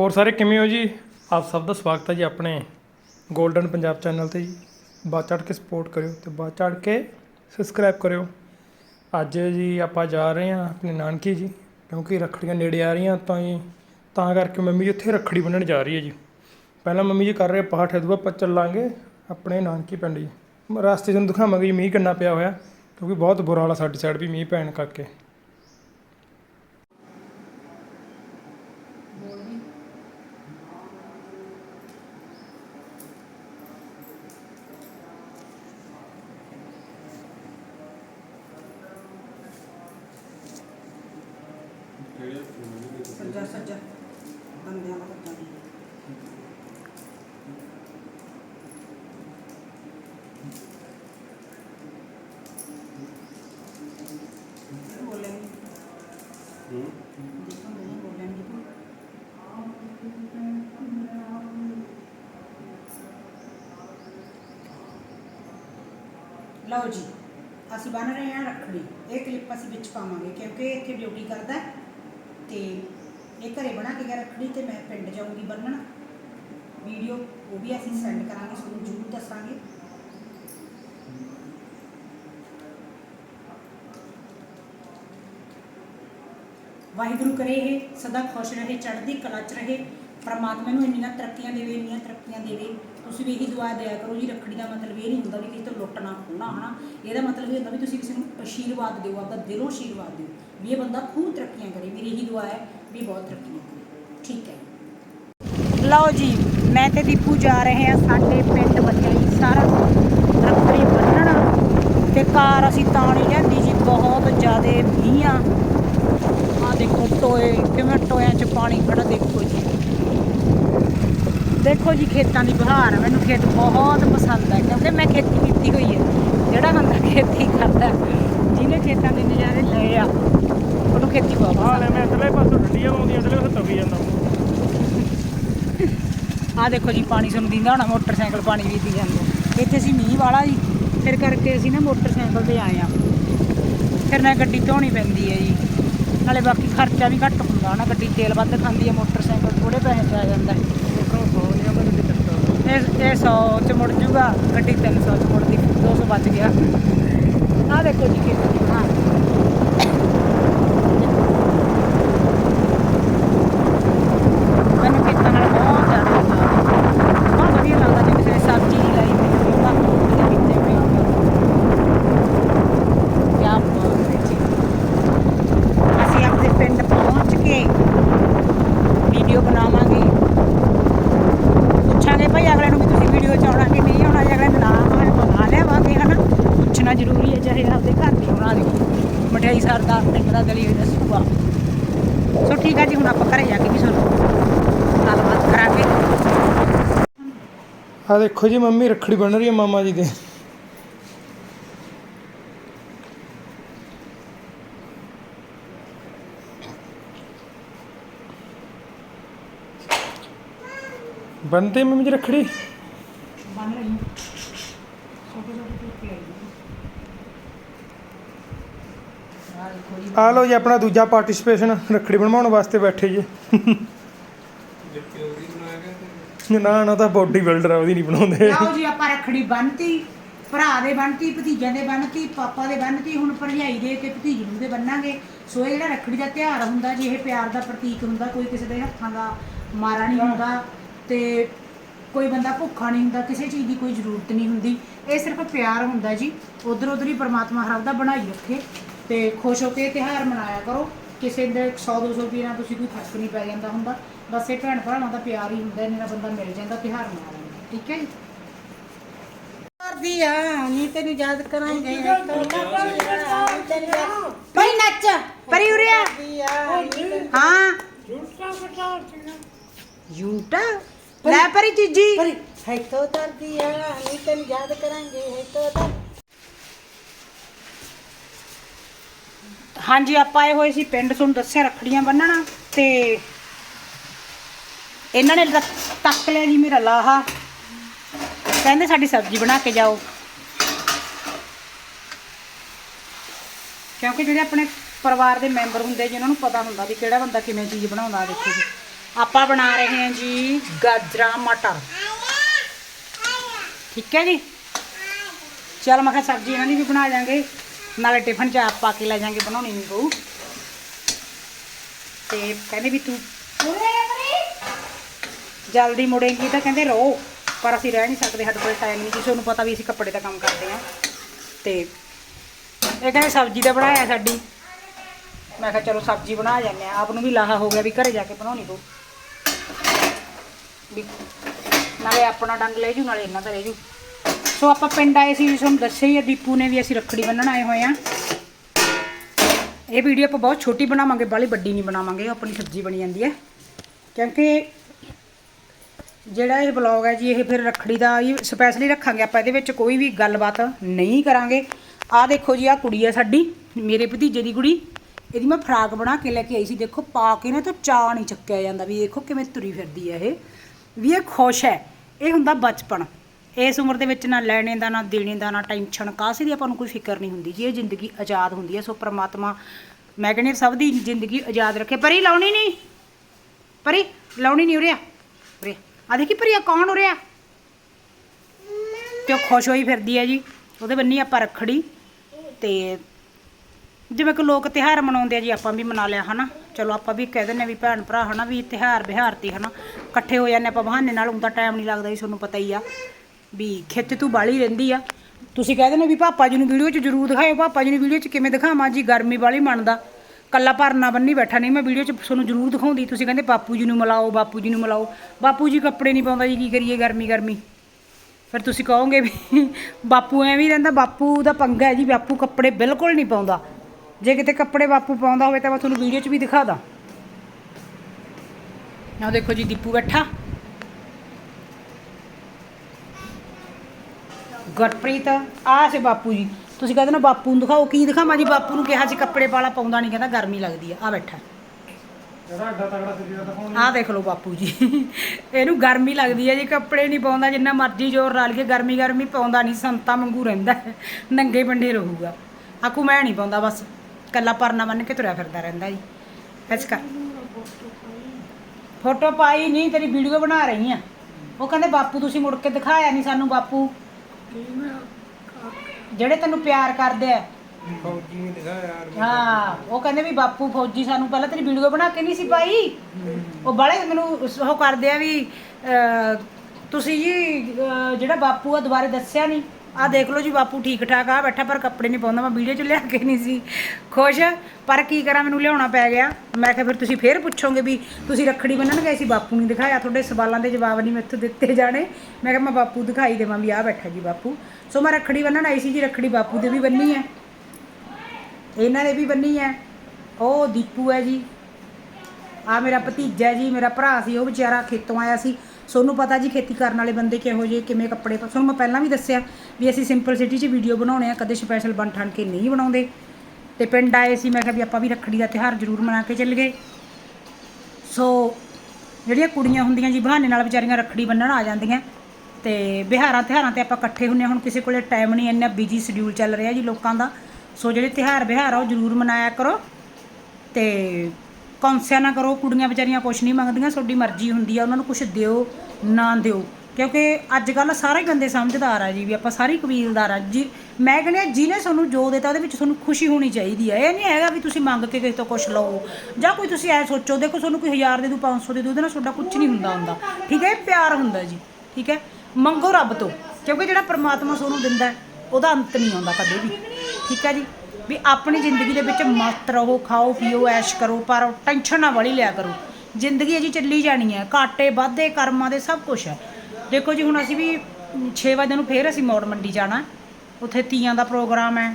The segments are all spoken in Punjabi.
ਹੋਰ ਸਾਰੇ ਕਿਵੇਂ ਹੋ ਜੀ? ਆਪ ਸਭ ਦਾ ਸਵਾਗਤ ਹੈ ਜੀ ਆਪਣੇ ਗੋਲਡਨ ਪੰਜਾਬ ਚੈਨਲ ਤੇ ਜੀ। ਬਾਅਦ ਚੜ੍ਹ ਕੇ ਸਪੋਰਟ ਕਰਿਓ ਤੇ ਬਾਅਦ ਚੜ੍ਹ ਕੇ ਸਬਸਕ੍ਰਾਈਬ ਕਰਿਓ। ਅੱਜ ਜੀ ਆਪਾਂ ਜਾ ਰਹੇ ਹਾਂ ਆਪਣੇ ਨਾਨਕੀ ਜੀ, ਕਿਉਂਕਿ ਰੱਖੜੀਆਂ ਨੇੜੇ ਆ ਰਹੀਆਂ ਤਾਂ ਜੀ, ਤਾਂ ਕਰਕੇ ਮੰਮੀ ਜੀ ਉੱਥੇ ਰੱਖੜੀ ਬੰਨਣ ਜਾ ਰਹੀ ਹੈ ਜੀ। ਪਹਿਲਾਂ ਮੰਮੀ ਜੀ ਕਰ ਰਹੇ ਪਾਠ ਹੈ ਦੂਆ ਆਪਾਂ ਚੱਲਾਂਗੇ ਆਪਣੇ ਨਾਨਕੀ ਪਿੰਡ ਜੀ। ਰਸਤੇ 'ਚ ਤੁਹਾਨੂੰ ਦਿਖਾਵਾਂਗੇ ਜੀ, ਮੀਂਹ ਕਿੰਨਾ ਪਿਆ ਹੋਇਆ, ਕਿਉਂਕਿ ਬਹੁਤ ਬੁਰਾ ਹਾਲ ਆ ਸਾਡੀ ਸਾਈਡ ਵੀ ਮੀਂਹ ਪੈਣ ਕਰਕੇ ਸੱਜਾ ਸੱਜਾ ਬੰਦਿਆਂ ਦਾ ਬੱਚਾ ਬੋਲੇਂਗੇ ਦੇਖੋ ਨਹੀਂ ਬੋਲੇਂਗੇ ਤੂੰ ਲਓ ਜੀ, ਅਸੀਂ ਬਣ ਰਹੇ ਹਾਂ ਰੱਖੜੀ, ਇਹ ਕਲਿੱਪ ਅਸੀਂ ਵਿੱਚ ਪਾਵਾਂਗੇ ਕਿਉਂਕਿ ਇਹ ਇੱਥੇ ਡਿਊਟੀ ਕਰਦਾ ਹੈ। ਤੇ ਇਹ ਘਰੇ ਬਣਾ ਕੇ ਗਿਆ ਰੱਖੜੀ ਤੇ ਮੈਂ ਪਿੰਡ ਜਾਊਂਗੀ ਬੰਨਣ। ਵੀਡੀਓ ਉਹ ਵੀ ਅਸੀਂ ਸੈਂਡ ਕਰਾਂਗੇ, ਤੁਹਾਨੂੰ ਜ਼ਰੂਰ ਦੱਸਾਂਗੇ। ਵਾਹਿਗੁਰੂ ਕਰੇ ਇਹ, ਸਦਾ ਖੁਸ਼ ਰਹੇ, ਚੜ੍ਹਦੀ ਕਲਾ ਚ ਰਹੇ। ਪਰਮਾਤਮਾ ਨੂੰ ਇੰਨੀਆਂ ਤਰੱਕੀਆਂ ਦੇਵੇ, ਇੰਨੀਆਂ ਤਰੱਕੀਆਂ ਦੇਵੇ ਤੁਸੀਂ ਵੀ ਇਹੀ ਦੁਆ ਦਿਆ ਕਰੋ ਜੀ, ਰੱਖੜੀ ਦਾ ਮਤਲਬ ਇਹ ਨਹੀਂ ਹੁੰਦਾ ਵੀ ਕਿਸੇ ਤੋਂ ਲੁੱਟਣਾ ਖੋਣਾ ਹਨਾ? ਇਹਦਾ ਮਤਲਬ ਇਹ ਹੁੰਦਾ ਵੀ ਤੁਸੀਂ ਕਿਸੇ ਨੂੰ ਆਸ਼ੀਰਵਾਦ ਦਿਓ, ਆਪਦਾ ਦਿਲੋਂ ਆਸ਼ੀਰਵਾਦ ਦਿਓ, ਵੀ ਇਹ ਬੰਦਾ ਖੂਬ ਤਰੱਕੀਆਂ ਕਰੇ। ਮੇਰੀ ਇਹੀ ਦੁਆ ਹੈ ਵੀ ਬਹੁਤ ਤਰੱਕੀਆਂ ਕਰੇ। ਠੀਕ ਹੈ ਲਓ ਜੀ, ਮੈਂ ਤੇ ਦੀਪੂ ਜਾ ਰਹੇ ਹਾਂ ਸਾਡੇ ਪਿੰਡ ਬੱਚੇ ਸਾਰਾ ਰੱਖੜੀ ਬੰਨਣ। ਤੇ ਕਾਰ ਅਸੀਂ ਤਾਂ ਨਹੀਂ ਲਿਆਂਦੀ ਜੀ, ਬਹੁਤ ਜ਼ਿਆਦਾ ਮੀਂਹ ਆ। ਆ ਦੇਖੋ, ਟੋਏ, ਕਿਵੇਂ ਟੋਇਆਂ 'ਚ ਪਾਣੀ ਖੜਾ ਦੇਖੋ ਜੀ। ਦੇਖੋ ਜੀ ਖੇਤਾਂ ਦੀ ਬਹਾਰ ਮੈਨੂੰ ਖੇਤ ਬਹੁਤ ਪਸੰਦ ਹੈ ਕਿਉਂਕਿ ਮੈਂ ਖੇਤੀ ਕੀਤੀ ਹੋਈ ਹੈ ਜਿਹੜਾ ਬੰਦਾ ਖੇਤੀ ਕਰਦਾ ਹੈ, ਜਿਹਨੇ ਖੇਤਾਂ ਦੇ ਨਜ਼ਾਰੇ ਲਏ ਆ ਉਹਨੂੰ ਖੇਤੀ ਬਹੁਤ ਹਾਂ ਪਸੰਦ ਲੈ ਮੈਂ ਅਗਲੇ ਪਾਸੋਂ ਠੰਡੀਆਂ ਆਉਂਦੀਆਂ ਅਗਲੇ ਪਾਸੋਂ ਤਵੀ ਜਾਂਦਾ। ਆ ਦੇਖੋ ਜੀ ਪਾਣੀ ਸਾਨੂੰ ਦਿੰਦਾ ਹੋਣਾ ਮੋਟਰਸਾਈਕਲ ਪਾਣੀ ਵੀ ਦੀ ਜਾਂਦੇ ਇੱਥੇ ਅਸੀਂ ਮੀਂਹ ਵਾਲਾ ਜੀ ਫਿਰ ਕਰਕੇ ਅਸੀਂ ਨਾ ਮੋਟਰਸਾਈਕਲ ਤੇ ਆਏ ਆ। ਫਿਰ ਨਾ ਗੱਡੀ ਧੋਣੀ ਪੈਂਦੀ ਹੈ ਜੀ। ਨਾਲੇ ਬਾਕੀ ਖਰਚਾ ਵੀ ਘੱਟ ਹੁੰਦਾ ਨਾ ਗੱਡੀ ਤੇਲ ਵੱਧ ਖਾਂਦੀ ਹੈ ਮੋਟਰਸਾਈਕਲ ਥੋੜੇ ਪੈਸੇ 'ਚ ਆ ਜਾਂਦਾ। ਹੈ ਦੇਖੋ ਸੋਨੀਆ ਮੈਨੂੰ ਕਿਤੇ ਚੱਕਰ ਇਹ ਇਹ 100 ਚ ਮੁੜ ਜੂਗਾ, ਗੱਡੀ 300 ਚ ਮੁੜਦੀ 200 ਬਚ ਗਿਆ। ਆ ਦੇਖੋ ਜੀ ਕਿੰਨੀ ਹਾਂ ਮੈਨੂੰ ਖੇਤਾਂ ਨਾਲ ਬਹੁਤ ਜ਼ਿਆਦਾ ਪਿਆਰ ਹੈ। ਬਹੁਤ ਵਧੀਆ ਲੱਗਦਾ ਜੇ ਕਿਸੇ ਨੇ ਸਬਜ਼ੀ ਨਹੀਂ ਲਾਈ ਹੋਈ ਹੋਵੇ ਤਾਂ ਉਹਦੇ ਵਿੱਚ ਪਈ ਹੋਵੇ ਕਿਆ ਬਾਤ ਹੈ ਜੀ ਅਸੀਂ ਆਪਣੇ ਪਿੰਡ ਪਹੁੰਚ ਕੇ ਵੀਡੀਓ ਬਣਾਵਾਂਗੇ ਪੁੱਛਾਂਗੇ ਭਾਈ ਅਗਲੇ ਨੂੰ ਵੀ ਤੁਸੀਂ ਵੀਡੀਓ ਚ ਆਉਣਾ ਕਿ ਨਹੀਂ ਆਉਣਾ ਜੇ ਅਗਲੇ ਨੇ ਨਾ ਆਉਣਾ ਬਣਾ ਲਿਆਵਾਂਗੇ ਹਨਾ ਪੁੱਛਣਾ ਜ਼ਰੂਰੀ ਹੈ ਚਾਹੇ ਆਪਦੇ ਘਰ ਦੀ ਬਣਾ ਲਿਓ ਮਠਿਆਈ ਸਰਦਾਰ ਪਿੰਡ ਦਾ ਦਲੀ ਹੋਈ ਦੱਸੂਗਾ ਸੋ ਠੀਕ ਹੈ ਜੀ ਹੁਣ ਆਪਾਂ ਘਰੇ ਜਾ ਕੇ ਵੀ ਸੁਣੋ ਗੱਲਬਾਤ ਕਰਾਂਗੇ। ਆ ਦੇਖੋ ਜੀ ਮੰਮੀ ਰੱਖੜੀ ਬੰਨ ਰਹੀ ਹੈ ਮਾਮਾ ਜੀ ਦੇ। ਬੰਦੇ ਮੰਮੀ ਜੀ ਰੱਖੜੀ? ਬਣ ਰਹੀ ਛੋਟੇ ਛੋਟੇ ਟੁੱਕੇ ਆਈ ਆ ਦੇਖੋ ਜੀ ਆ ਲਓ ਜੀ ਆਪਣਾ ਦੂਜਾ ਪਾਰਟਿਸਿਪੇਸ਼ਨ ਰੱਖੜੀ ਬਣਵਾਉਣ ਵਾਸਤੇ ਬੈਠੇ ਜੀ। ਨਾ ਨਾ ਤਾਂ ਬੋਡੀ ਬਿਲਡਰ ਆ, ਉਹਦੀ ਨਹੀਂ ਬਣਾਉਂਦੇ। ਲਓ ਜੀ, ਆਪਾਂ ਰੱਖੜੀ ਬੰਨਤੀ, ਭਰਾ ਦੇ ਬੰਨਤੀ ਭਤੀਜਿਆਂ ਦੇ ਬੰਨਤੀ, ਪਾਪਾ ਦੇ ਬੰਨਤੀ, ਹੁਣ ਭਰਜਾਈ ਦੇ ਤੇ ਭਤੀਜ ਨੂੰ ਦੇ ਬੰਨਾਂਗੇ। ਸੋ ਇਹ ਜਿਹੜਾ ਰੱਖੜੀ ਦਾ ਤਿਉਹਾਰ ਹੁੰਦਾ, ਜੀ ਇਹ ਪਿਆਰ ਦਾ ਪ੍ਰਤੀਕ ਹੁੰਦਾ, ਕੋਈ ਕਿਸੇ ਦੇ ਹੱਥਾਂ ਦਾ ਮਾਰਾ ਨਹੀਂ ਹੁੰਦਾ ਤੇ ਕੋਈ ਬੰਦਾ ਭੁੱਖਾ ਨਹੀਂ ਹੁੰਦਾ, ਕਿਸੇ ਚੀਜ਼ ਦੀ ਕੋਈ ਜ਼ਰੂਰਤ ਨਹੀਂ ਹੁੰਦੀ। ਇਹ ਸਿਰਫ ਪਿਆਰ ਹੁੰਦਾ ਜੀ। ਉਧਰ ਉਧਰ ਹੀ ਪ੍ਰਮਾਤਮਾ ਹਰ ਦਾ ਬਣਾਈ ਰੱਖੇ। ਤੇ ਖੁਸ਼ ਹੋ ਕੇ ਇਹ ਤਿਉਹਾਰ ਮਨਾਇਆ ਕਰੋ। ਕਿਸੇ ਦੇ 100 200 ਰੁਪਏ ਨਾਲ ਤੁਸੀਂ ਕੋਈ ਫ਼ਰਕ ਨਹੀਂ ਪੈ ਜਾਂਦਾ ਹੁੰਦਾ। ਬਸ ਇਹ ਭੈਣ ਭਰਾਵਾਂ ਦਾ ਪਿਆਰ ਹੀ ਹੁੰਦਾ ਇਹਨਾਂ ਬੰਦਾ ਮਿਲ ਜਾਂਦਾ ਤਿਉਹਾਰ ਮਨਾ ਲੈਂਦਾ ਠੀਕ ਹੈ ਜੀ? ਕਰਦੀ ਆ ਨੀ ਤੈਨੂੰ ਯਾਦ ਕਰਾਂਗੇ। ਭਾਈ ਨੱਚ ਪਰੀ ਉਰਿਆ ਹਾਂ ਯੂਟਾ ਲੈ ਪਰੀ ਚੀਜੀ ਪਰੀ। ਹੈ ਤੋ ਦਰਦੀ ਆ ਨੀ ਤੈਨੂੰ ਯਾਦ ਕਰਾਂਗੇ ਹੈ ਤੋ ਦਰ ਹਾਂਜੀ, ਆਪਾਂ ਆਏ ਹੋਏ ਸੀ ਪਿੰਡ ਤੁਹਾਨੂੰ ਦੱਸਿਆ ਰੱਖੜੀਆਂ ਬੰਨਣਾ ਤੇ ਇਹਨਾਂ ਨੇ ਤੱਕ ਲਿਆ ਜੀ ਮੇਰਾ ਲਾਹਾ। ਕਹਿੰਦੇ ਸਾਡੀ ਸਬਜ਼ੀ ਬਣਾ ਕੇ ਜਾਓ। ਕਿਉਂਕਿ ਜਿਹੜੇ ਆਪਣੇ ਪਰਿਵਾਰ ਦੇ ਮੈਂਬਰ ਹੁੰਦੇ ਜੀ ਜਿਨ੍ਹਾਂ ਨੂੰ ਪਤਾ ਹੁੰਦਾ ਵੀ ਕਿਹੜਾ ਬੰਦਾ ਕਿਵੇਂ ਚੀਜ਼ ਬਣਾਉਂਦਾ ਦੇਖੋ ਜੀ। ਆਪਾਂ ਬਣਾ ਰਹੇ ਹਾਂ ਜੀ ਗਾਜਰਾ, ਮਟਰ। ਠੀਕ ਹੈ ਜੀ? ਚਲ ਮੈਂ ਕਿਹਾ ਸਬਜ਼ੀ ਇਹਨਾਂ ਦੀ ਵੀ ਬਣਾ ਜਾਾਂਗੇ ਨਾਲੇ ਟਿਫਨ ਚ ਆਪ ਪਾ ਕੇ ਲੈ ਜਾਾਂਗੇ ਬਣਾਉਣੀ ਨਹੀਂ ਪਊ ਤੇ ਕਹਿੰਦੇ ਵੀ ਤੂੰ ਜਲਦੀ ਮੁੜੇਗੀ ਤਾਂ ਕਹਿੰਦੇ ਰਹੋ ਪਰ ਅਸੀਂ ਰਹਿ ਨਹੀਂ ਸਕਦੇ, ਸਾਡੇ ਕੋਲ ਟਾਈਮ ਨਹੀਂ ਕਿਸੇ ਨੂੰ ਪਤਾ ਵੀ ਅਸੀਂ ਕੱਪੜੇ ਦਾ ਕੰਮ ਕਰਦੇ ਹਾਂ। ਤੇ ਇਹ ਕਹਿੰਦੇ ਸਬਜ਼ੀ ਤਾਂ ਬਣਾਇਆ ਸਾਡੀ। ਮੈਂ ਕਿਹਾ ਚਲੋ ਸਬਜ਼ੀ ਬਣਾ ਜਾਂਦੇ ਆ ਆਪ ਨੂੰ ਵੀ ਲਾਹਾ ਹੋ ਗਿਆ ਵੀ ਘਰੇ ਜਾ ਕੇ ਬਣਾਉਣੀ ਪਊ ਵੀ ਨਾਲੇ ਆਪਣਾ ਡੰਗ ਲੈ ਜੂ, ਨਾਲੇ ਇਹਨਾਂ ਦਾ ਲੈ ਜੂ। ਸੋ ਆਪਾਂ ਪਿੰਡ ਆਏ ਸੀ, ਤੁਹਾਨੂੰ ਦੱਸਿਆ ਹੀ ਹੈ ਦੀਪੂ ਨੇ ਵੀ ਅਸੀਂ ਰੱਖੜੀ ਬੰਨਣ ਆਏ ਹੋਏ ਆ ਇਹ ਵੀਡੀਓ ਆਪਾਂ ਬਹੁਤ ਛੋਟੀ ਬਣਾਵਾਂਗੇ ਬਾਲੀ ਵੱਡੀ ਨਹੀਂ ਬਣਾਵਾਂਗੇ, ਉਹ ਆਪਣੀ ਸਬਜ਼ੀ ਬਣੀ ਜਾਂਦੀ ਹੈ। ਕਿਉਂਕਿ ਜਿਹੜਾ ਇਹ ਬਲੌਗ ਹੈ ਜੀ, ਇਹ ਫਿਰ ਰੱਖੜੀ ਦਾ ਹੀ ਸਪੈਸ਼ਲੀ ਰੱਖਾਂਗੇ ਆਪਾਂ, ਇਹਦੇ ਵਿੱਚ ਕੋਈ ਵੀ ਗੱਲਬਾਤ ਨਹੀਂ ਕਰਾਂਗੇ। ਆਹ ਦੇਖੋ ਜੀ, ਆਹ ਕੁੜੀ ਹੈ ਸਾਡੀ, ਮੇਰੇ ਭਤੀਜੇ ਦੀ ਕੁੜੀ। ਇਹਦੀ ਮੈਂ ਫਰਾਕ ਬਣਾ ਕੇ ਲੈ ਕੇ ਆਈ ਸੀ, ਦੇਖੋ ਪਾ ਕੇ ਨਾ ਤਾਂ ਚਾਹ ਨਹੀਂ ਚੱਕਿਆ ਜਾਂਦਾ ਵੀ ਦੇਖੋ ਕਿਵੇਂ ਤੁਰੀ ਫਿਰਦੀ ਹੈ ਇਹ। ਵੀ ਇਹ ਖੁਸ਼ ਹੈ, ਇਹ ਹੁੰਦਾ ਬਚਪਨ। ਇਸ ਉਮਰ ਦੇ ਵਿੱਚ ਨਾ ਲੈਣੇ ਦਾ, ਨਾ ਦੇਣੇ ਦਾ, ਨਾ ਟੈਨਸ਼ਨ, ਕਾਸੇ ਦੀ ਆਪਾਂ ਨੂੰ ਕੋਈ ਫਿਕਰ ਨਹੀਂ ਹੁੰਦੀ। ਜੀ ਇਹ ਜ਼ਿੰਦਗੀ ਆਜ਼ਾਦ ਹੁੰਦੀ ਹੈ, ਸੋ ਪ੍ਰਮਾਤਮਾ, ਮੈਂ ਕਹਿੰਦੀ ਸਭ ਦੀ ਜ਼ਿੰਦਗੀ ਆਜ਼ਾਦ ਰੱਖੇ। ਪਰੀ, ਲਾਉਣੀ ਨਹੀਂ? ਪਰੀ, ਲਾਉਣੀ ਨਹੀਂ ਉਰਿਆ ਉਰਿਆ ਆ। ਦੇਖੀ ਪਰੀ ਕੌਣ ਉਰਿਆ ਤੇ ਉਹ ਖੁਸ਼ ਹੋਈ ਫਿਰਦੀ ਹੈ ਜੀ। ਉਹਦੇ ਬੰਨੀ ਆਪਾਂ ਰੱਖੜੀ ਤੇ ਜਿਵੇਂ ਕਿ ਲੋਕ ਤਿਉਹਾਰ ਮਨਾਉਂਦੇ ਆ ਜੀ, ਆਪਾਂ ਵੀ ਮਨਾ ਲਿਆ, ਹਨਾ? ਚਲੋ ਆਪਾਂ ਵੀ ਕਹਿ ਦਿੰਦੇ ਆ ਵੀ ਭੈਣ ਭਰਾ, ਹਨਾ? ਵੀ ਤਿਉਹਾਰ ਬਿਹਾਰ ਤੇ, ਹਨਾ? ਇਕੱਠੇ ਹੋ ਜਾਂਦੇ ਆਪਾਂ, ਬਹਾਨੇ ਨਾਲ ਹੁੰਦਾ ਟਾਈਮ ਨਹੀਂ ਲੱਗਦਾ ਜੀ, ਤੁਹਾਨੂੰ ਪਤਾ ਹੀ ਆ। ਵੀ ਖਿੱਚ ਤੂੰ ਬਾਲੀ ਰਹਿੰਦੀ ਆ। ਤੁਸੀਂ ਕਹਿ ਦਿੰਦੇ ਵੀ ਪਾਪਾ ਜੀ ਨੂੰ ਵੀਡੀਓ 'ਚ ਜ਼ਰੂਰ ਦਿਖਾਓ ਪਾਪਾ ਜੀ ਨੂੰ ਵੀਡੀਓ 'ਚ ਕਿਵੇਂ ਦਿਖਾਵਾਂ, ਜੀ ਗਰਮੀ ਵਾਲੀ ਮੰਨਦਾ ਕੱਲਾ ਭਰਨਾ ਬੰਨੀ ਬੈਠਾ ਨਹੀਂ, ਮੈਂ ਵੀਡੀਓ 'ਚ ਤੁਹਾਨੂੰ ਜ਼ਰੂਰ ਦਿਖਾਉਂਦੀ। ਤੁਸੀਂ ਕਹਿੰਦੇ ਬਾਪੂ ਜੀ ਨੂੰ ਮਿਲਾਓ, ਬਾਪੂ ਜੀ ਨੂੰ ਮਿਲਾਓ। ਬਾਪੂ ਜੀ ਕੱਪੜੇ ਨਹੀਂ ਪਾਉਂਦਾ ਜੀ, ਕੀ ਕਰੀਏ ਗਰਮੀ ਗਰਮੀ। ਫਿਰ ਤੁਸੀਂ ਕਹੋਗੇ ਵੀ ਬਾਪੂ ਐਵੇਂ ਹੀ ਰਹਿੰਦਾ, ਬਾਪੂ ਦਾ ਪੰਗਾ ਹੈ ਜੀ, ਬਾਪੂ ਕੱਪੜੇ ਬਿਲਕੁਲ ਨਹੀਂ ਪਾਉਂਦਾ। ਜੇ ਕਿਤੇ ਕੱਪੜੇ ਬਾਪੂ ਪਾਉਂਦਾ ਹੋਵੇ ਤਾਂ ਮੈਂ ਤੁਹਾਨੂੰ ਵੀਡੀਓ 'ਚ ਵੀ ਦਿਖਾ ਦਾਂ। ਆਹ ਦੇਖੋ ਜੀ, ਦੀਪੂ ਬੈਠਾ। ਗੁਰਪ੍ਰੀਤ ਆਹ ਸੇ ਬਾਪੂ ਜੀ। ਤੁਸੀਂ ਕਹਿੰਦੇ ਨਾ ਬਾਪੂ ਨੂੰ ਦਿਖਾਓ ਕੀ ਦਿਖਾਵਾਂ ਜੀ ਬਾਪੂ ਨੂੰ ਕਿਹਾ ਸੀ ਕੱਪੜੇ ਵਾਲਾ ਪਾਉਂਦਾ ਨਹੀਂ ਕਹਿੰਦਾ ਗਰਮੀ ਲੱਗਦੀ ਆ। ਆ ਬੈਠਾ। ਜਿਹੜਾ ਐਡਾ ਤਗੜਾ ਸਰੀਰ ਦਾ ਦਿਖਾਉਣ ਆਹ ਦੇਖ ਲਓ ਬਾਪੂ ਜੀ। ਇਹਨੂੰ ਗਰਮੀ ਲੱਗਦੀ ਹੈ ਜੀ ਕੱਪੜੇ ਨਹੀਂ ਪਾਉਂਦਾ ਜਿੰਨਾ ਮਰਜ਼ੀ ਜ਼ੋਰ ਲਾ ਲਈਏ ਗਰਮੀ ਗਰਮੀ ਪਾਉਂਦਾ ਨਹੀਂ ਸੰਤਾ ਵਾਂਗੂ ਰਹਿੰਦਾ। ਨੰਗੇ ਬੰਡੇ ਰਹੂਗਾ। ਆਕੂ ਮੈਂ ਨਹੀਂ ਪਾਉਂਦਾ ਬਸ ਕੱਲਾ ਪਰਨਾ ਬੰਨ ਕੇ ਤੁਰਿਆ ਫਿਰਦਾ ਰਹਿੰਦਾ ਜੀ। ਇਸ ਕਰ ਫੋਟੋ ਪਾਈ ਨਹੀਂ ਤੇਰੀ ਵੀਡੀਓ ਬਣਾ ਰਹੀ ਆ। ਉਹ ਕਹਿੰਦੇ ਬਾਪੂ ਤੁਸੀਂ ਮੁੜ ਕੇ ਦਿਖਾਇਆ ਨਹੀਂ ਸਾਨੂੰ ਬਾਪੂ। ਜਿਹੜੇ ਤੈਨੂੰ ਪਿਆਰ ਕਰਦੇ ਆ। ਫੌਜੀ ਨੇ ਦਿਖਾਇਆ ਯਾਰ ਹਾਂ ਉਹ ਕਹਿੰਦੇ ਵੀ ਬਾਪੂ ਫੌਜੀ ਸਾਨੂੰ ਪਹਿਲਾਂ ਤੇਰੀ ਵੀਡੀਓ ਬਣਾ ਕੇ ਨਹੀਂ ਸੀ ਪਾਈ। ਉਹ ਬਾਲੇ ਮੈਨੂੰ ਉਹ ਕਰਦੇ ਆ ਵੀ ਅਹ, ਤੁਸੀਂ ਜੀ ਅਹ, ਜਿਹੜਾ ਬਾਪੂ ਆ ਦੁਬਾਰੇ ਦੱਸਿਆ ਨਹੀਂ। ਆ ਦੇਖ ਲਓ ਜੀ, ਬਾਪੂ ਠੀਕ ਠਾਕ ਆ, ਬੈਠਾ ਪਰ ਕੱਪੜੇ ਨਹੀਂ ਪਾਉਂਦਾ, ਮੈਂ ਵੀਡੀਓ 'ਚ ਲਿਆ ਕੇ ਨਹੀਂ ਸੀ। ਖੁਸ਼, ਪਰ ਕੀ ਕਰਾਂ, ਮੈਨੂੰ ਲਿਆਉਣਾ ਪੈ ਗਿਆ। ਮੈਂ ਕਿਹਾ ਫਿਰ ਤੁਸੀਂ ਫੇਰ ਪੁੱਛੋਗੇ ਵੀ ਤੁਸੀਂ ਰੱਖੜੀ ਬੰਨਣ ਗਏ ਸੀ, ਬਾਪੂ ਨਹੀਂ ਦਿਖਾਇਆ, ਤੁਹਾਡੇ ਸਵਾਲਾਂ ਦੇ ਜਵਾਬ ਨਹੀਂ ਮੈਥੋਂ ਦਿੱਤੇ ਜਾਣੇ। ਮੈਂ ਕਿਹਾ ਮੈਂ ਬਾਪੂ ਦਿਖਾਈ ਦੇਵਾਂ ਵੀ ਆ ਬੈਠਾ ਜੀ ਬਾਪੂ। ਸੋ ਮੈਂ ਰੱਖੜੀ ਬੰਨਣ ਆਈ ਸੀ ਜੀ, ਰੱਖੜੀ ਬਾਪੂ ਦੇ ਵੀ ਬੰਨੀ ਹੈ ਇਹਨਾਂ ਦੇ ਵੀ ਬੰਨੀ ਹੈ ਉਹ ਦੀਪੂ ਹੈ ਜੀ। ਆ ਮੇਰਾ ਭਤੀਜਾ ਜੀ, ਮੇਰਾ ਭਰਾ ਸੀ, ਉਹ ਵਿਚਾਰਾ ਖੇਤੋਂ ਆਇਆ ਸੀ। ਸੋਨੂੰ ਪਤਾ ਜੀ ਖੇਤੀ ਕਰਨ ਵਾਲੇ ਬੰਦੇ ਕਿਹੋ ਜਿਹੇ, ਕਿਵੇਂ ਕੱਪੜੇ ਪਾ ਤੁਹਾਨੂੰ ਮੈਂ ਪਹਿਲਾਂ ਵੀ ਦੱਸਿਆ ਵੀ ਅਸੀਂ ਸਿੰਪਲ ਸਿਟੀ 'ਚ ਵੀਡੀਓ ਬਣਾਉਣੇ ਆ, ਕਦੇ ਸਪੈਸ਼ਲ ਬਣ ਠਣ ਕੇ ਨਹੀਂ ਬਣਾਉਂਦੇ। ਤੇ ਪਿੰਡ ਆਏ ਸੀ, ਮੈਂ ਕਿਹਾ ਵੀ ਆਪਾਂ ਵੀ ਰੱਖੜੀ ਦਾ ਤਿਉਹਾਰ ਜ਼ਰੂਰ ਮਨਾ ਕੇ ਚੱਲ ਗਏ ਸੋ ਜਿਹੜੀਆਂ ਕੁੜੀਆਂ ਹੁੰਦੀਆਂ ਜੀ, ਬਹਾਨੇ ਨਾਲ ਵਿਚਾਰੀਆਂ ਰੱਖੜੀ ਬੰਨਣ ਆ ਜਾਂਦੀਆਂ। ਤੇ ਬਿਹਾਰਾਂ ਤਿਉਹਾਰਾਂ ਤੇ ਆਪਾਂ ਇਕੱਠੇ ਹੁੰਨੇ ਹੁਣ ਕਿਸੇ ਕੋਲੇ ਟਾਈਮ ਨਹੀਂ, ਇੰਨਾ ਬਿਜ਼ੀ ਸ਼ਡਿਊਲ ਚੱਲ ਰਿਹਾ ਜੀ ਲੋਕਾਂ ਦਾ। ਸੋ ਜਿਹੜੇ ਤਿਉਹਾਰ ਬਿਹਾਰ ਆ, ਉਹ ਜ਼ਰੂਰ ਮਨਾਇਆ ਕਰੋ। ਤੇ ਕੌਂਸਿਆ ਨਾ ਕਰੋ, ਕੁੜੀਆਂ ਵਿਚਾਰੀਆਂ ਕੁਛ ਨਹੀਂ ਮੰਗਦੀਆਂ, ਤੁਹਾਡੀ ਮਰਜ਼ੀ ਹੁੰਦੀ ਆ, ਉਹਨਾਂ ਨੂੰ ਕੁਛ ਦਿਓ, ਨਾ ਦਿਓ। ਕਿਉਂਕਿ ਅੱਜ ਕੱਲ ਸਾਰੇ ਬੰਦੇ ਸਮਝਦਾਰ ਆ ਜੀ, ਵੀ ਆਪਾਂ ਸਾਰੇ ਕਬੀਲਦਾਰ ਆ। ਜੀ, ਮੈਂ ਕਹਿੰਦੀ ਹਾਂ ਜਿਹਨੇ ਤੁਹਾਨੂੰ ਜੋ ਦਿੱਤਾ, ਉਹਦੇ ਵਿੱਚ ਤੁਹਾਨੂੰ ਖੁਸ਼ੀ ਹੋਣੀ ਚਾਹੀਦੀ ਹੈ ਇਹ ਨਹੀਂ ਹੈਗਾ ਵੀ ਤੁਸੀਂ ਮੰਗ ਕੇ ਕਿਸੇ ਤੋਂ ਕੁਛ ਲਓ, ਜਾਂ ਕੋਈ ਤੁਸੀਂ ਐ ਸੋਚੋ, ਦੇਖੋ ਤੁਹਾਨੂੰ ਕੋਈ 1000 ਦੇ ਦੂ 500 ਦੇ ਦੂ, ਉਹਦੇ ਨਾਲ ਤੁਹਾਡਾ ਕੁਝ ਨਹੀਂ ਹੁੰਦਾ ਹੁੰਦਾ। ਠੀਕ ਹੈ, ਇਹ ਪਿਆਰ ਹੁੰਦਾ ਜੀ, ਠੀਕ ਹੈ? ਮੰਗੋ ਰੱਬ ਤੋਂ, ਕਿਉਂਕਿ ਜਿਹੜਾ ਪਰਮਾਤਮਾ ਤੁਹਾਨੂੰ ਦਿੰਦਾ, ਉਹਦਾ ਅੰਤ ਨਹੀਂ ਆਉਂਦਾ ਕਦੇ ਵੀ। ਠੀਕ ਹੈ ਜੀ? ਵੀ ਆਪਣੀ ਜ਼ਿੰਦਗੀ ਦੇ ਵਿੱਚ ਮਸਤ ਰਹੋ, ਖਾਓ, ਪੀਓ, ਐਸ਼ ਕਰੋ, ਪਰ ਟੈਨਸ਼ਨ ਨਾ ਵਾਲੀ ਲਿਆ ਕਰੋ। ਜ਼ਿੰਦਗੀ ਅਜੀ ਚੱਲੀ ਜਾਣੀ ਹੈ। ਘਾਟੇ, ਵਾਧੇ, ਕਰਮਾਂ ਦੇ ਸਭ ਕੁਝ ਹੈ। ਦੇਖੋ ਜੀ, ਹੁਣ ਅਸੀਂ ਵੀ 6 ਵਜੇ ਨੂੰ ਫੇਰ ਅਸੀਂ ਮੌੜ ਮੰਡੀ ਜਾਣਾ ਉੱਥੇ ਤੀਆਂ ਦਾ ਪ੍ਰੋਗਰਾਮ ਹੈ।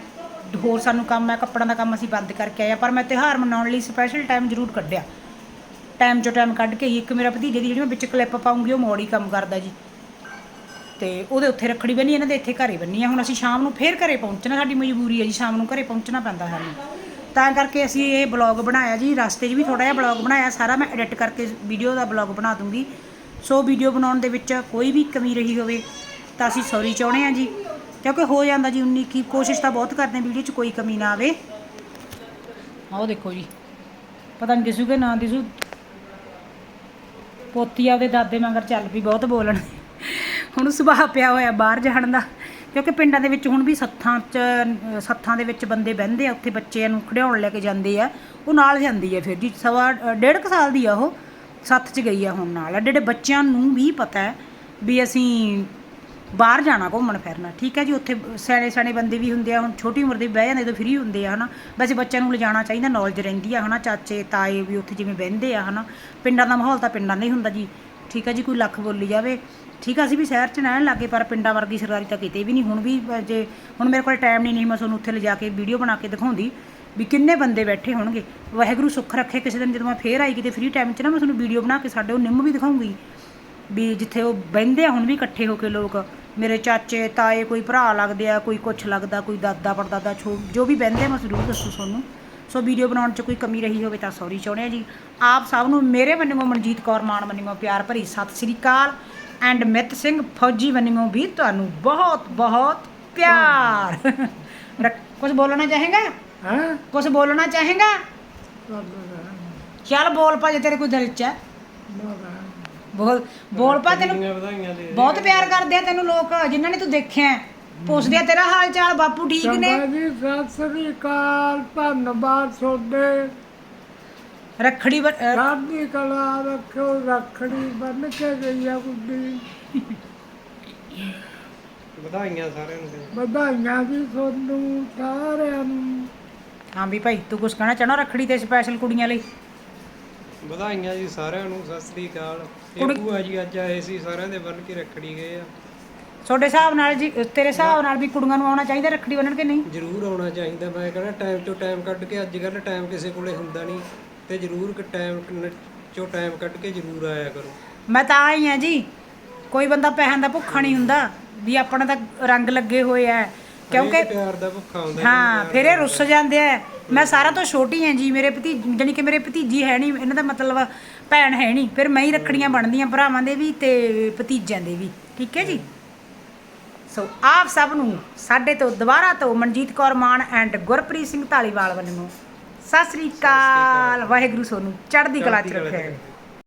ਹੋਰ ਸਾਨੂੰ ਕੰਮ ਹੈ ਕੱਪੜਾਂ ਦਾ ਕੰਮ ਅਸੀਂ ਬੰਦ ਕਰਕੇ ਆਇਆ ਪਰ ਮੈਂ ਤਿਉਹਾਰ ਮਨਾਉਣ ਲਈ ਸਪੈਸ਼ਲ ਟਾਈਮ ਜ਼ਰੂਰ ਕੱਢਿਆ। ਟਾਈਮ ਚੋਂ ਟਾਈਮ ਕੱਢ ਕੇ ਹੀ ਇੱਕ ਮੇਰਾ ਭਤੀਜੇ ਦੀ ਜਿਹੜੀ ਮੈਂ ਵਿੱਚ ਕਲਿੱਪ ਪਾਉਂਗੀ, ਉਹ ਮੌੜੀ ਕੰਮ ਕਰਦਾ ਜੀ। ਤੇ ਉਹਦੇ ਉੱਥੇ ਰੱਖੜੀ ਬੰਨੀ, ਇਹਨਾਂ ਦੇ ਇੱਥੇ ਘਰੇ ਬੰਨੀ ਆ। ਹੁਣ ਅਸੀਂ ਸ਼ਾਮ ਨੂੰ ਫੇਰ ਘਰੇ ਪਹੁੰਚਣਾ, ਸਾਡੀ ਮਜਬੂਰੀ ਹੈ ਜੀ, ਸ਼ਾਮ ਨੂੰ ਘਰੇ ਪਹੁੰਚਣਾ ਪੈਂਦਾ ਸਾਨੂੰ। ਤਾਂ ਕਰਕੇ ਅਸੀਂ ਇਹ ਬਲੌਗ ਬਣਾਇਆ ਜੀ, ਰਸਤੇ 'ਚ ਵੀ ਥੋੜਾ ਜਿਹਾ ਬਲੌਗ ਬਣਾਇਆ, ਸਾਰਾ ਮੈਂ ਐਡਿਟ ਕਰਕੇ ਵੀਡੀਓ ਦਾ ਬਲੌਗ ਬਣਾ ਦੂੰਗੀ। ਸੋ ਵੀਡੀਓ ਬਣਾਉਣ ਦੇ ਵਿੱਚ ਕੋਈ ਵੀ ਕਮੀ ਰਹੀ ਹੋਵੇ, ਤਾਂ ਅਸੀਂ ਸੌਰੀ ਚਾਹੁੰਦੇ ਹਾਂ ਜੀ। ਕਿਉਂਕਿ ਹੋ ਜਾਂਦਾ ਜੀ, ਉਨੀ ਕੀ ਕੋਸ਼ਿਸ਼ ਤਾਂ ਬਹੁਤ ਕਰਦੇ ਵੀਡੀਓ 'ਚ ਕੋਈ ਕਮੀ ਨਾ ਆਵੇ। ਆਹ ਦੇਖੋ ਜੀ, ਪਤਾ ਨਹੀਂ ਦਿਸੂਗਾ ਨਾ ਦਿਸੂ। ਪੋਤੀ ਆਪਦੇ ਦਾਦੇ ਮਗਰ ਚੱਲ ਪਈ, ਬਹੁਤ ਬੋਲਣ। ਹੁਣ ਸੁਭਾਅ ਪਿਆ ਹੋਇਆ ਬਾਹਰ ਜਾਣ ਦਾ। ਕਿਉਂਕਿ ਪਿੰਡਾਂ ਦੇ ਵਿੱਚ ਹੁਣ ਵੀ ਸੱਥਾਂ 'ਚ, ਸੱਥਾਂ ਦੇ ਵਿੱਚ ਬੰਦੇ ਬਹਿੰਦੇ ਆ, ਉੱਥੇ ਬੱਚਿਆਂ ਨੂੰ ਖਿਡਾਉਣ ਲੈ ਕੇ ਜਾਂਦੇ ਆ। ਉਹ ਨਾਲ ਜਾਂਦੀ ਆ ਫਿਰ ਜੀ, ਸਵਾ ਡੇਢ ਕੁ ਸਾਲ ਦੀ ਆ ਉਹ, ਸੱਥ 'ਚ ਗਈ ਆ ਹੁਣ ਨਾਲ। ਐਡੇ ਐਡੇ ਬੱਚਿਆਂ ਨੂੰ ਵੀ ਪਤਾ ਹੈ ਵੀ ਅਸੀਂ ਬਾਹਰ ਜਾਣਾ, ਘੁੰਮਣ ਫਿਰਨਾ। ਠੀਕ ਹੈ ਜੀ, ਉੱਥੇ ਸਿਆਣੇ ਸਿਆਣੇ ਬੰਦੇ ਵੀ ਹੁੰਦੇ ਆ, ਹੁਣ ਛੋਟੀ ਉਮਰ ਦੇ ਬਹਿ ਜਾਂਦੇ ਜਦੋਂ ਫ੍ਰੀ ਹੁੰਦੇ ਆ, ਹਨਾ। ਵੈਸੇ ਬੱਚਿਆਂ ਨੂੰ ਲਿਜਾਣਾ ਚਾਹੀਦਾ ਨੌਲੇਜ ਰਹਿੰਦੀ ਆ, ਹਨਾ। ਚਾਚੇ, ਤਾਏ ਵੀ ਉੱਥੇ ਜਿਵੇਂ ਬਹਿੰਦੇ ਆ, ਹਨਾ। ਪਿੰਡਾਂ ਦਾ ਮਾਹੌਲ ਤਾਂ ਪਿੰਡਾਂ ਦਾ ਹੀ ਹੁੰਦਾ ਜੀ। ਠੀਕ ਆ ਜੀ, ਕੋਈ ਲੱਖ ਬੋਲੀ ਜਾਵੇ। ਠੀਕ ਆ, ਅਸੀਂ ਵੀ ਸ਼ਹਿਰ 'ਚ ਰਹਿਣ ਲੱਗੇ, ਪਰ ਪਿੰਡਾਂ ਵਰਗੀ ਸਰਦਾਰੀ ਤਾਂ ਕਿਤੇ ਵੀ ਨਹੀਂ। ਹੁਣ ਵੀ ਜੇ, ਹੁਣ ਮੇਰੇ ਕੋਲ ਟਾਈਮ ਨਹੀਂ ਨਹੀਂ, ਮੈਂ ਤੁਹਾਨੂੰ ਉੱਥੇ ਲਿਜਾ ਕੇ ਵੀਡੀਓ ਬਣਾ ਕੇ ਦਿਖਾਉਂਦੀ ਵੀ ਕਿੰਨੇ ਬੰਦੇ ਬੈਠੇ ਹੋਣਗੇ। ਵਾਹਿਗੁਰੂ ਸੁੱਖ ਰੱਖੇ ਕਿਸੇ ਦਿਨ, ਜਦੋਂ ਮੈਂ ਫੇਰ ਆਈ ਕਿਤੇ ਫ੍ਰੀ ਟਾਈਮ 'ਚ ਨਾ, ਮੈਂ ਤੁਹਾਨੂੰ ਵੀਡੀਓ ਬਣਾ ਕੇ ਸਾਡੇ ਉਹ ਨਿੰਮ ਵੀ ਦਿਖਾਉਂਗੀ। ਵੀ ਜਿੱਥੇ ਉਹ ਬਹਿੰਦੇ ਆ, ਹੁਣ ਵੀ ਇਕੱਠੇ ਹੋ ਕੇ ਲੋਕ, ਮੇਰੇ ਚਾਚੇ, ਤਾਏ, ਕੋਈ ਭਰਾ ਲੱਗਦੇ ਆ, ਕੋਈ ਕੁਛ ਲੱਗਦਾ, ਕੋਈ ਦਾਦਾ ਪੜਦਾਦਾ, ਛੋ, ਜੋ ਵੀ ਬਹਿੰਦੇ ਆ, ਮੈਂ ਜ਼ਰੂਰ ਦੱਸੂ ਤੁਹਾਨੂੰ। ਸੋ ਵੀਡੀਓ ਬਣਾਉਣ 'ਚ ਕੋਈ ਕਮੀ ਰਹੀ ਹੋਵੇ ਤਾਂ ਸੌਰੀ ਚਾਹੁੰਦੇ ਆ ਜੀ। ਆਪ ਸਭ ਨੂੰ ਮੇਰੇ ਵੱਲੋਂ ਮਨਜੀਤ ਕੌਰ ਮਾਨ ਵੱਲੋਂ ਪਿਆਰ ਭਰੀ ਸਤਿ ਸ੍ਰੀ ਅਕਾਲ ਐਂਡ ਮਿਤ ਸਿੰਘ ਫੌਜੀ ਵੱਲੋਂ ਵੀ ਤੁਹਾਨੂੰ ਬਹੁਤ ਬਹੁਤ ਪਿਆਰ। ਕੁਝ ਬੋਲਣਾ ਚਾਹੇਗਾ? ਹੈ? ਕੁਝ ਬੋਲਣਾ ਚਾਹੇਗਾ? ਚੱਲ ਬੋਲ ਪਾ ਜੇ ਤੇਰੇ ਕੋਈ ਦਿਲ 'ਚ ਹੈ? ਬੋਲ ਬੋਲ ਪਾ ਤੈਨੂੰ ਬਹੁਤ ਪਿਆਰ ਕਰਦੇ ਆ ਤੈਨੂੰ ਲੋਕ ਜਿਨ੍ਹਾਂ ਨੇ ਤੂੰ ਦੇਖਿਆ। ਪੁੱਛਦੇ ਆ ਤੇਰਾ ਹਾਲ ਚਾਲ ਬਾਪੂ ਠੀਕ ਨੇ? ਜੀ ਸਤਿ ਸ੍ਰੀ ਅਕਾਲ ਧੰਨਵਾਦ ਤੁਹਾਡੇ। ਰੱਖੜੀ ਅਹ ਸਾਡੀ ਕਲਾ ਰੱਖੋ ਰੱਖੜੀ ਬੰਨ ਕੇ ਗਈ ਆ ਗੁੱਡੀ। ਵਧਾਈਆਂ ਸਾਰਿਆਂ ਨੂੰ। ਤੇ। ਵਧਾਈਆਂ ਜੀ ਤੁਹਾਨੂੰ ਸਾਰਿਆਂ ਨੂੰ। ਹਾਂ ਵੀ ਭਾਈ ਤੂੰ ਕੁਝ ਕਹਿਣਾ ਚਾਹਣਾ ਰੱਖੜੀ ਤੇ ਸਪੈਸ਼ਲ ਕੁੜੀਆਂ ਲਈ? ਵਧਾਈਆਂ ਜੀ ਸਾਰਿਆਂ ਨੂੰ ਸਤਿ ਸ੍ਰੀ ਅਕਾਲ। ਇਹ ਕੁੜੀ- ਭੂਆ ਜੀ ਅੱਜ ਆਏ ਸੀ ਸਾਰਿਆਂ ਦੇ ਬੰਨ ਕੇ ਰੱਖੜੀ ਗਏ ਆ। ਤੁਹਾਡੇ ਹਿਸਾਬ ਨਾਲ ਜੀ ਤੇਰੇ ਹਿਸਾਬ ਨਾਲ ਵੀ ਕੁੜੀਆਂ ਨੂੰ ਆਉਣਾ ਚਾਹੀਦਾ ਰੱਖੜੀ ਬੰਨਣ ਕਿ ਨਹੀਂ? ਜ਼ਰੂਰ ਆਉਣਾ ਚਾਹੀਦਾ ਮੈਂ ਕਹਿੰਦਾ ਟਾਈਮ ਚੋਂ ਟਾਈਮ ਕੱਢ ਕੇ ਅੱਜ ਕੱਲ੍ਹ ਟਾਈਮ ਕਿਸੇ ਕੋਲੇ ਹੁੰਦਾ ਨਹੀਂ ਤੇ ਜ਼ਰੂਰ ਟਾਈਮ ਚੋਂ ਟਾਈਮ ਕੱਢ ਕੇ ਜ਼ਰੂਰ ਆਇਆ ਕਰੋ। ਮੈਂ ਤਾਂ ਆਈ ਆ ਜੀ ਕੋਈ ਬੰਦਾ ਪੈਸਿਆਂ ਦਾ ਭੁੱਖਾ ਨਹੀਂ ਹੁੰਦਾ ਵੀ ਆਪਣਾ ਤਾਂ ਰੰਗ ਲੱਗੇ ਹੋਏ ਆ ਕਿਉਂਕਿ ਪਿਆਰ ਦਾ ਭੁੱਖਾ ਹੁੰਦਾ ਹਾਂ ਫਿਰ ਇਹ ਰੁੱਸ ਜਾਂਦੇ ਆ। ਮੈਂ ਸਾਰਾ ਤੋਂ ਛੋਟੀ ਹਾਂ ਜੀ ਮੇਰੇ ਭਤੀ ਜਾਣੀ ਕਿ ਮੇਰੇ ਭਤੀਜੀ ਹੈ ਨਹੀਂ ਇਹਨਾਂ ਦਾ ਮਤਲਬ ਭੈਣ ਹੈ ਨਹੀਂ ਫਿਰ ਮੈਂ ਹੀ ਰੱਖੜੀਆਂ ਬਣਦੀਆਂ ਭਰਾਵਾਂ ਦੇ ਵੀ ਤੇ ਭਤੀਜਿਆਂ ਦੇ ਵੀ ਠੀਕ ਹੈ ਜੀ? ਸੋ ਆਪ ਸਭ ਨੂੰ ਸਾਡੇ ਤੋਂ ਦੁਬਾਰਾ ਤੋਂ ਮਨਜੀਤ ਕੌਰ ਮਾਨ ਐਂਡ ਗੁਰਪ੍ਰੀਤ ਸਿੰਘ ਢਾਲੀਵਾਲ ਵੱਲੋਂ ਸਤਿ ਸ੍ਰੀ ਅਕਾਲ। ਵਾਹਿਗੁਰੂ ਸੋਨੂੰ ਚੜ੍ਹਦੀ ਕਲਾ ਚ ਰੱਖੇ।